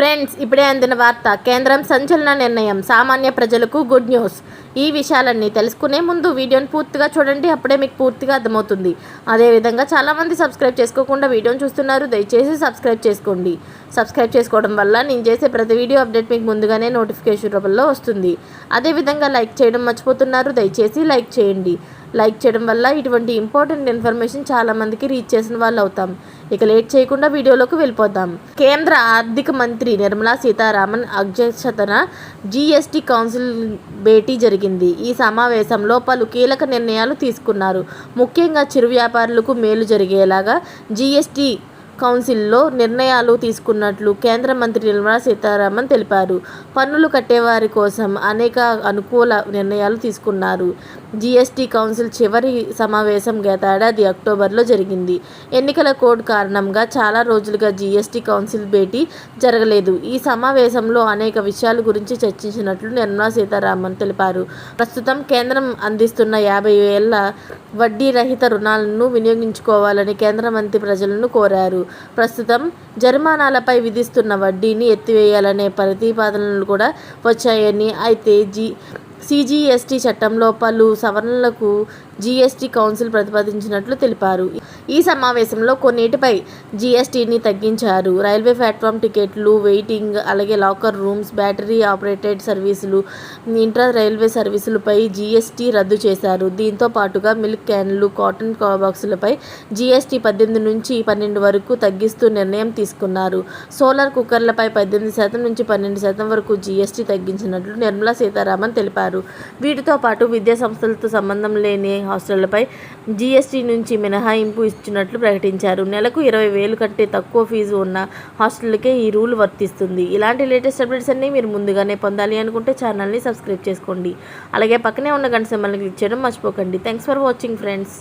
Friends ఇప్పుడే అందిన వార్త కేంద్రం సంచలన నిర్ణయం సామాన్య ప్రజలకు గుడ్ న్యూస్. ఈ విషయాలన్నీ తెలుసుకునే ముందు వీడియోని పూర్తిగా చూడండి అప్పుడే మీకు పూర్తిగా అర్థమవుతుంది. అదేవిధంగా చాలామంది సబ్స్క్రైబ్ చేసుకోకుండా వీడియోని చూస్తున్నారు దయచేసి సబ్స్క్రైబ్ చేసుకోండి. సబ్స్క్రైబ్ చేసుకోవడం వల్ల నేను చేసే ప్రతి వీడియో అప్డేట్ మీకు ముందుగానే నోటిఫికేషన్ రూపంలో వస్తుంది. అదేవిధంగా లైక్ చేయడం మర్చిపోతున్నారు దయచేసి లైక్ చేయండి. లైక్ చేయడం వల్ల ఇటువంటి ఇంపార్టెంట్ ఇన్ఫర్మేషన్ చాలామందికి రీచ్ చేసిన వాళ్ళు అవుతాం. ఇక లేట్ చేయకుండా వీడియోలోకి వెళ్ళిపోతాం కేంద్ర ఆర్థిక మంత్రి నిర్మలా సీతారామన్ అధ్యక్షతన జీఎస్టీ కౌన్సిల్ భేటీ జరిగింది. ఈ సమావేశంలో పలు కీలక నిర్ణయాలు తీసుకున్నారు. ముఖ్యంగా చిరు వ్యాపారులకు మేలు జరిగేలాగా జీఎస్టీ కౌన్సిల్లో నిర్ణయాలు తీసుకున్నట్లు కేంద్ర మంత్రి నిర్మలా సీతారామన్ తెలిపారు. పన్నులు కట్టేవారి కోసం అనేక అనుకూల నిర్ణయాలు తీసుకున్నారు. జీఎస్టీ కౌన్సిల్ చివరి సమావేశం గతేడాది అక్టోబర్లో జరిగింది. ఎన్నికల కోడ్ కారణంగా చాలా రోజులుగా జీఎస్టీ కౌన్సిల్ భేటీ జరగలేదు. ఈ సమావేశంలో అనేక విషయాల గురించి చర్చించినట్లు నిర్మలా సీతారామన్ తెలిపారు. ప్రస్తుతం కేంద్రం అందిస్తున్న యాభై వేల వడ్డీ రహిత రుణాలను వినియోగించుకోవాలని కేంద్ర మంత్రి ప్రజలను కోరారు. ప్రస్తుతం జరిమానాలపై విధిస్తున్న వడ్డీని ఎత్తివేయాలనే ప్రతిపాదనలు కూడా వచ్చాయని అయితే జీ సిజిఎస్టీ చట్టంలో పలు సవరణలకు జీఎస్టీ కౌన్సిల్ ప్రతిపాదించినట్లు తెలిపారు. ఈ సమావేశంలో కొన్నిటిపై జీఎస్టీని తగ్గించారు. రైల్వే ప్లాట్ఫామ్ టికెట్లు వెయిటింగ్ అలాగే లాకర్ రూమ్స్ బ్యాటరీ ఆపరేటెడ్ సర్వీసులు ఇంట్రా రైల్వే సర్వీసులపై జీఎస్టీ రద్దు చేశారు. దీంతో పాటుగా మిల్క్ క్యాన్లు కాటన్ బాక్సులపై జీఎస్టీ పద్దెనిమిది నుంచి పన్నెండు వరకు తగ్గిస్తూ నిర్ణయం తీసుకున్నారు. సోలార్ కుక్కర్లపై పద్దెనిమిది శాతం నుంచి పన్నెండు శాతం వరకు జీఎస్టీ తగ్గించినట్లు నిర్మలా సీతారామన్ తెలిపారు. వీటితో పాటు విద్యా సంస్థలతో సంబంధం లేని హాస్టళ్ళపై జీఎస్టీ నుంచి మినహాయింపు ఇచ్చినట్లు ప్రకటించారు. నెలకు ఇరవై వేలు కంటే తక్కువ ఫీజు ఉన్న హాస్టళ్ళకే ఈ రూల్ వర్తిస్తుంది. ఇలాంటి లేటెస్ట్ అప్డేట్స్ అన్నీ మీరు ముందుగానే పొందాలి అనుకుంటే ఛానల్ని సబ్స్క్రైబ్ చేసుకోండి. అలాగే పక్కనే ఉన్న గంట సింబల్ని క్లిక్ చేయడం మర్చిపోకండి. Thanks for watching friends.